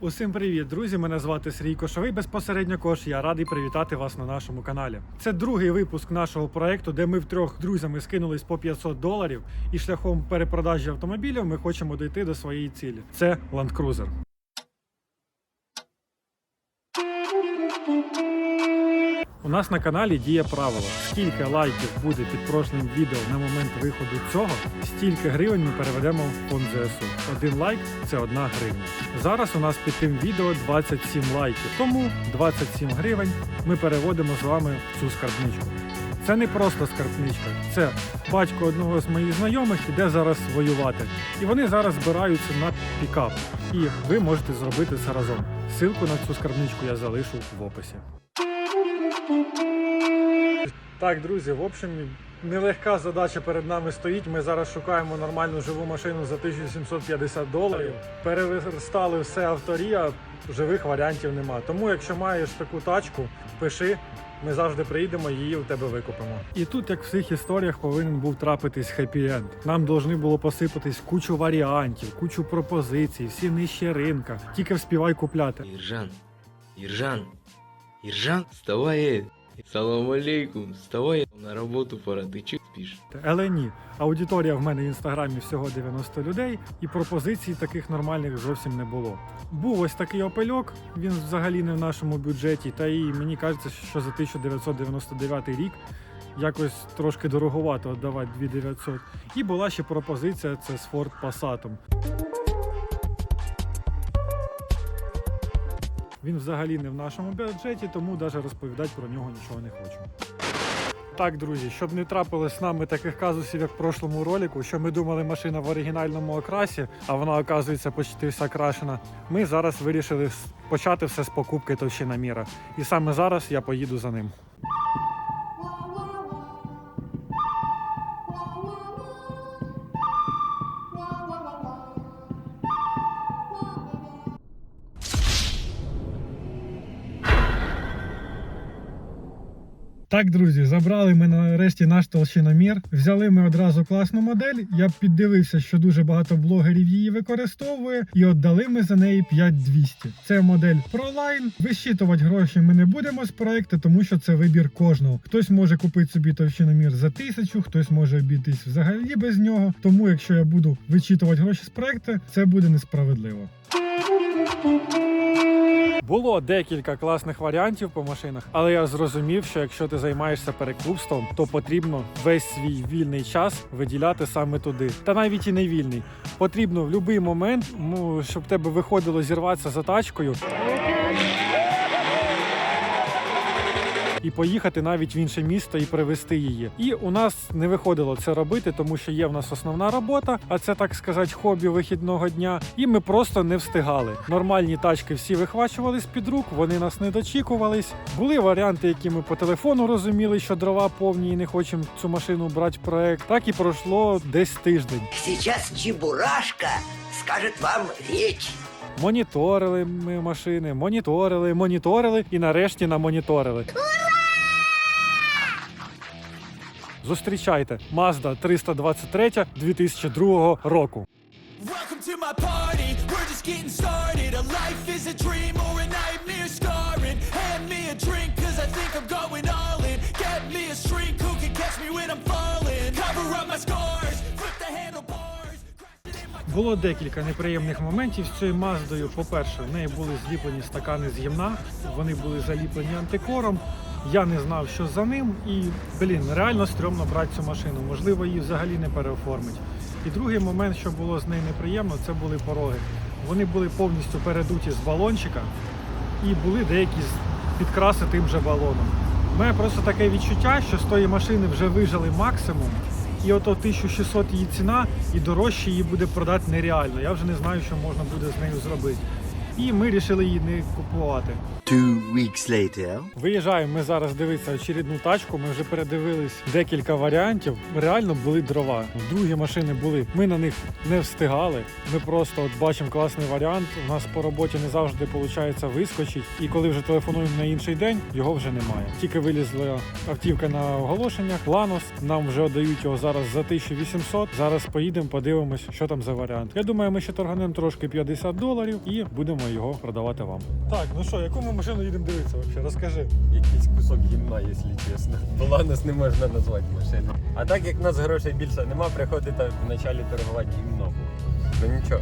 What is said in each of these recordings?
Усім привіт, друзі! Мене звати Сергій Кошовий. Безпосередньо кош. Я радий привітати вас на нашому каналі. Це другий випуск нашого проекту, де ми втрьох друзями скинулись по 500 доларів, і шляхом перепродажі автомобілів ми хочемо дійти до своєї цілі. Це Land Cruiser. У нас на каналі діє правило: скільки лайків буде під прошлим відео на момент виходу цього, стільки гривень ми переведемо в фонд ЗСУ. Один лайк це одна гривня. Зараз у нас під тим відео 27 лайків, тому 27 гривень ми переводимо з вами в цю скарбничку. Це не просто скарбничка, це батько одного з моїх знайомих іде зараз воювати. І вони зараз збираються на пікап. І ви можете зробити це разом. Силку на цю скарбничку я залишу в описі. Так, друзі, в общем, нелегка задача перед нами стоїть. Ми зараз шукаємо нормальну живу машину за 1750 доларів. Переверстали все авторія, живих варіантів нема. Тому, якщо маєш таку тачку, пиши. Ми завжди приїдемо, її у тебе викупимо. І тут, як в всіх історіях, повинен був трапитись хеппі-енд. Нам должны було посипатись кучу варіантів, кучу пропозицій, всі нижче ринка. Тільки вспівай купляти. Ержан, Ержан, Ержан, вставай! Салам алейкум, вставай, на работу пора, ты че спишь? Але ні, аудиторія в мене в інстаграмі всього 90 людей, і пропозицій таких нормальних зовсім не було. Був ось такий опельок, він взагалі не в нашому бюджеті, та і мені кажеться, що за 1999 рік якось трошки дороговато віддавати 2900. І була ще пропозиція це з Ford Passat. Він взагалі не в нашому бюджеті, тому навіть розповідати про нього нічого не хочу. Так, друзі, щоб не трапилось з нами таких казусів, як в прошлому ролику, що ми думали машина в оригінальному окрасі, а вона оказується почти вся крашена. Ми зараз вирішили почати все з покупки товщиноміра. І саме зараз я поїду за ним. Так, друзі, забрали ми нарешті наш толщиномір. Взяли ми одразу класну модель. Я піддивився, що дуже багато блогерів її використовує, і віддали ми за неї 5200. Це модель ProLine. Вищитувати гроші ми не будемо з проекту, тому що це вибір кожного. Хтось може купити собі товщиномір за тисячу, хтось може обійтись взагалі без нього. Тому, якщо я буду вичитувати гроші з проекту, це буде несправедливо. Було декілька класних варіантів по машинах, але я зрозумів, що якщо ти займаєшся перекупством, то потрібно весь свій вільний час виділяти саме туди. Та навіть і не вільний. Потрібно в будь-який момент, щоб тебе виходило зірватися за тачкою. І поїхати навіть в інше місто і привезти її. І у нас не виходило це робити, тому що є в нас основна робота, а це так сказати хобі вихідного дня. І ми просто не встигали. Нормальні тачки всі вихвачували з під рук, вони нас не дочікувались. Були варіанти, які ми по телефону розуміли, що дрова повні і не хочемо цю машину брати в проект. Так і пройшло десь тиждень. Сейчас Чебурашка скажет вам речь. Моніторили ми машини, моніторили, моніторили і нарешті намоніторили. Зустрічайте Mazda 323 2002 року. Welcome to my party, we're just getting started A life is a dream or a nightmare scarring Hand me a drink cause I think I'm going all in Get me a shrink who can catch me when I'm falling Cover up my scars, flip the handlebars Crash it in my Було декілька неприємних моментів з цією Маздою. По-перше, в неї були зліплені стакани з гімна, вони були заліплені антикором. Я не знав, що за ним, і блін, реально стрьомно брати цю машину. Можливо, її взагалі не переоформить. І другий момент, що було з нею неприємно, це були пороги. Вони були повністю передуті з балончика і були деякі підкраси тим же балоном. У мене просто таке відчуття, що з тої машини вже вижили максимум, і ото 1600 її ціна, і дорожче її буде продати нереально. Я вже не знаю, що можна буде з нею зробити. І ми вирішили її не купувати. Two weeks later. Виїжджаємо ми зараз дивитися очередну тачку. Ми вже передивились декілька варіантів. Реально були дрова. Другі машини були. Ми на них не встигали. Ми просто от бачимо класний варіант. У нас по роботі не завжди виходить вискочить. І коли вже телефонуємо на інший день, його вже немає. Тільки вилізла автівка на оголошеннях. Ланос нам вже дають його зараз за 1800. Зараз поїдемо, подивимось, що там за варіант. Я думаю, ми ще торганемо трошки 50 доларів і будемо його продавати вам. Так, ну що, яку ми машину їдемо дивитися? Взагалі? Розкажи. Якийсь кусок гімна, якщо чесно. Ланос не можна назвати машиною. А так як в нас грошей більше нема, приходиться вначалі торгувати гімном. Ну нічого.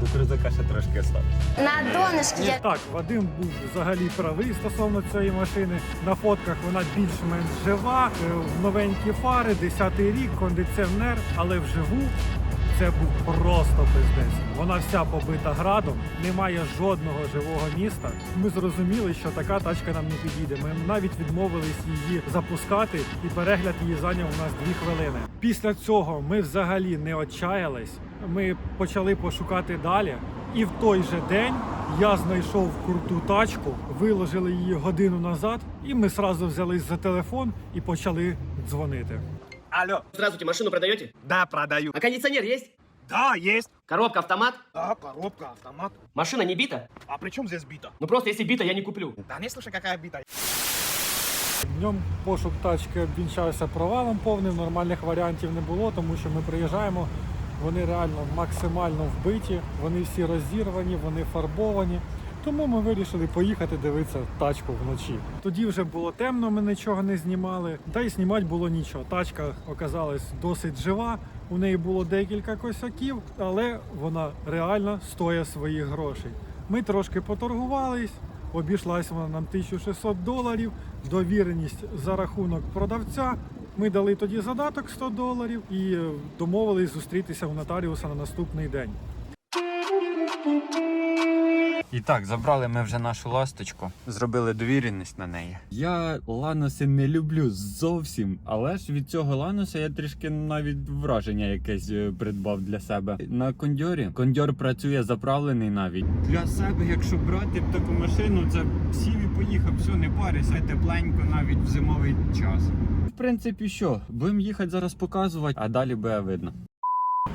До крузака ще трошки осталось. На донышке я Так, Вадим був взагалі правий стосовно цієї машини. На фотках вона більш-менш жива, е, новенькі фари, 10-й рік, кондиціонер, але вживу це був просто пиздець. Вона вся побита градом, немає жодного живого міста. Ми зрозуміли, що така тачка нам не підійде. Ми навіть відмовились її запускати, і перегляд її зайняв у нас дві хвилини. Після цього ми взагалі не отчаялись. Ми почали пошукати далі. І в той же день я знайшов круту тачку, виложили її годину назад, і ми сразу взялись за телефон і почали дзвонити. Алло, Здравствуйте, машину продаете? да, продаю. А кондиционер есть? Да, есть. Коробка автомат? Да, коробка, автомат. Машина не бита? А при чем здесь бита? Ну просто если бита, я не куплю. Да не слушай, какая бита. Днем пошук тачки обвінчався провалом повним, нормальних варіантів не було, тому що ми приїжджаємо, вони реально максимально вбиті, вони всі розірвані, вони фарбовані. Тому ми вирішили поїхати дивитися тачку вночі. Тоді вже було темно, ми нічого не знімали, та й знімати було нічого. Тачка оказалась досить жива, у неї було декілька косяків, але вона реально стоїть своїх грошей. Ми трошки поторгувались, обійшлась вона нам 1600 доларів, довіреність за рахунок продавця. Ми дали тоді задаток 100 доларів і домовились зустрітися у нотаріуса на наступний день. І так, забрали ми вже нашу ласточку, зробили довіреність на неї. Я ланоси не люблю зовсім, але ж від цього ланоса я трішки навіть враження якесь е, придбав для себе. На кондьорі кондьор працює заправлений навіть. Для себе, якщо брати б таку машину, це сів і поїхав, все, не парися, тепленько навіть в зимовий час. В принципі, що, будемо їхати зараз показувати, а далі буде видно.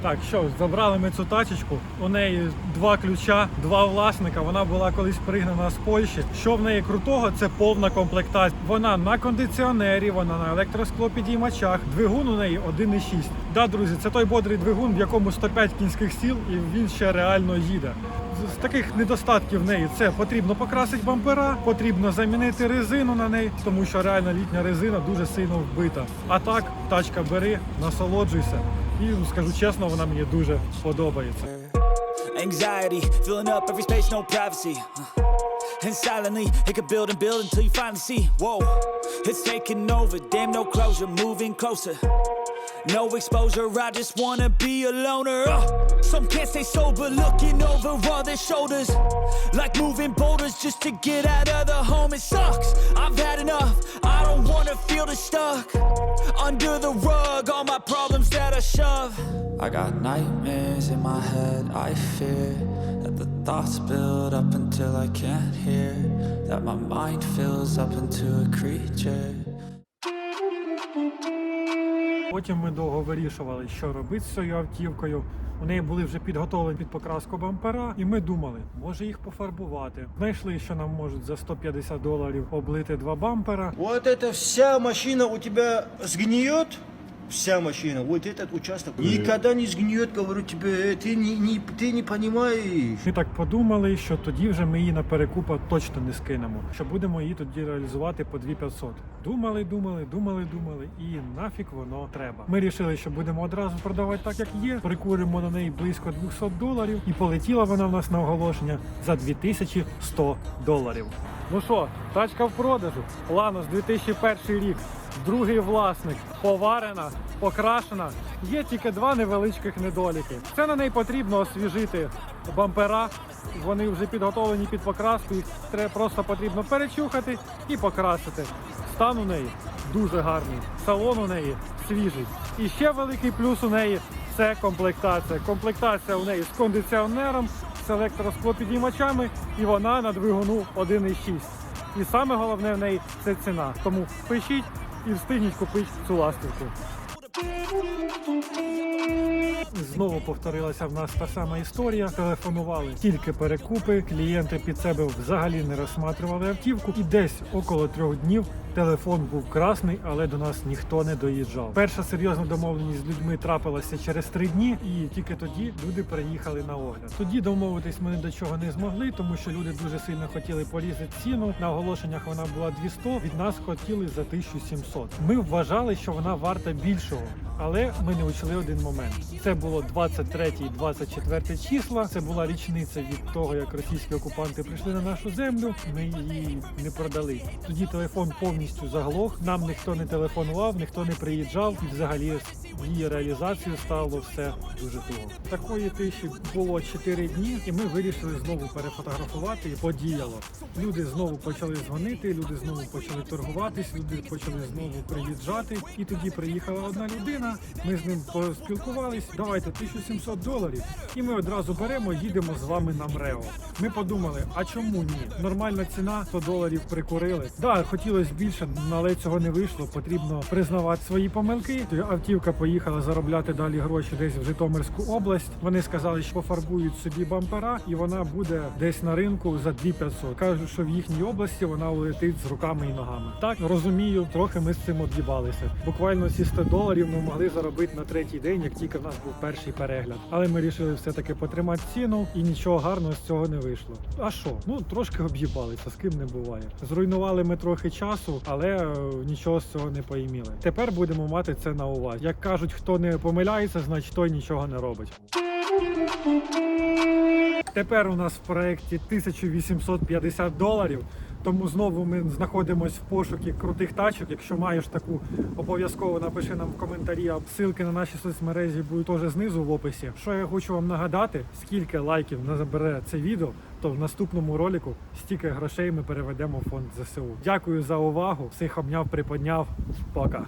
Так, що забрали ми цю тачечку. У неї два ключа, два власника. Вона була колись пригнана з Польщі. Що в неї крутого? Це повна комплектація. Вона на кондиціонері, вона на електросклопідіймачах. Двигун у неї 1,6. Да, друзі, це той бодрий двигун, в якому 105 кінських сіл, і він ще реально їде. З- таких недостатків в неї це потрібно покрасити бампера, потрібно замінити резину на неї, тому що реально літня резина дуже сильно вбита. А так, тачка бери, насолоджуйся. І ну, скажу чесно, вона мені дуже подобається. Anxiety, filling up every space, no privacy. Uh, And silently, it could build and build until you finally see. Whoa, it's taking over. Damn, no closure, moving closer. No exposure, I just wanna be a loner. Uh, some can't stay sober, looking over all their shoulders. Like moving boulders just to get out of the home. It sucks, I've had enough. I don't wanna feel the stuck. Under the rug, all my problems that I shove. I got nightmares in my head, I fear that the thoughts build up until I can't hear. That my mind fills up into a creature. Потім ми довго вирішували, що робити з цією автівкою. У неї були вже підготовлені під покраску бампера, і ми думали, може їх пофарбувати. Знайшли, що нам можуть за 150 доларів облити два бампера. Вот эта вся машина у тебя сгниет, вся машина, вот этот участок никогда не сгниет, говорю тебе, ты не, не, ты не понимаешь. Ми так подумали, що тоді вже ми її на перекупа точно не скинемо, що будемо її тоді реалізувати по 2500. Думали, думали, думали, думали, і нафіг воно треба. Ми вирішили, що будемо одразу продавати так, як є. Прикуримо на неї близько 200 доларів, і полетіла вона в нас на оголошення за 2100 доларів. Ну що, тачка в продажу. Ланос 2001 рік. Другий власник поварена, покрашена. Є тільки два невеличких недоліки. Це на неї потрібно освіжити бампера. Вони вже підготовлені під покраску. Їх треба просто потрібно перечухати і покрасити. Стан у неї дуже гарний. Салон у неї свіжий. І ще великий плюс у неї це комплектація. Комплектація у неї з кондиціонером, з електросклопідіймачами, і вона на двигуну 1,6. І саме головне в неї це ціна. Тому пишіть і встигніть купити цю ластівку. Знову повторилася в нас та сама історія. Телефонували тільки перекупи. Клієнти під себе взагалі не розсматривали автівку. І десь около трьох днів телефон був красний, але до нас ніхто не доїжджав. Перша серйозна домовленість з людьми трапилася через три дні, і тільки тоді люди приїхали на огляд. Тоді домовитись ми до чого не змогли, тому що люди дуже сильно хотіли порізати ціну. На оголошеннях вона була 200, від нас хотіли за 1700. Ми вважали, що вона варта більшого. Але ми не учли один момент. Це було 23 і 24 числа. Це була річниця від того, як російські окупанти прийшли на нашу землю. Ми її не продали. Тоді телефон повністю заглох. Нам ніхто не телефонував, ніхто не приїжджав, і взагалі її реалізацією стало все дуже туго. Такої тиші було 4 дні, і ми вирішили знову перефотографувати. І подіяло. Люди знову почали дзвонити, люди знову почали торгуватись, люди почали знову приїжджати. І тоді приїхала одна людина. Ми з ним поспілкувались. Давайте 1700 доларів. І ми одразу беремо, їдемо з вами на МРЕО. Ми подумали, а чому ні? Нормальна ціна 100 доларів прикурили. Да, хотілося більше, але цього не вийшло. Потрібно признавати свої помилки. Автівка поїхала заробляти далі гроші десь в Житомирську область. Вони сказали, що пофарбують собі бампера, і вона буде десь на ринку за 2500. Кажуть, що в їхній області вона улетить з руками і ногами. Так розумію, трохи ми з цим об'їбалися. Буквально ці 100 доларів ми могли заробити на третій день, як тільки в нас був перший перегляд. Але ми вирішили все-таки потримати ціну, і нічого гарного з цього не вийшло. А що? Ну трошки об'їбалися, з ким не буває. Зруйнували ми трохи часу, але е, нічого з цього не поїміли. Тепер будемо мати це на увазі. Як кажуть, хто не помиляється, значить той нічого не робить. Тепер у нас в проєкті 1850 доларів. Тому знову ми знаходимося в пошукі крутих тачок. Якщо маєш таку, обов'язково напиши нам в коментарі. А Ссылки на наші соцмережі будуть теж знизу в описі. Що я хочу вам нагадати, скільки лайків набере це відео, то в наступному ролику стільки грошей ми переведемо в фонд ЗСУ. Дякую за увагу. Всіх обняв, приподняв. Пока.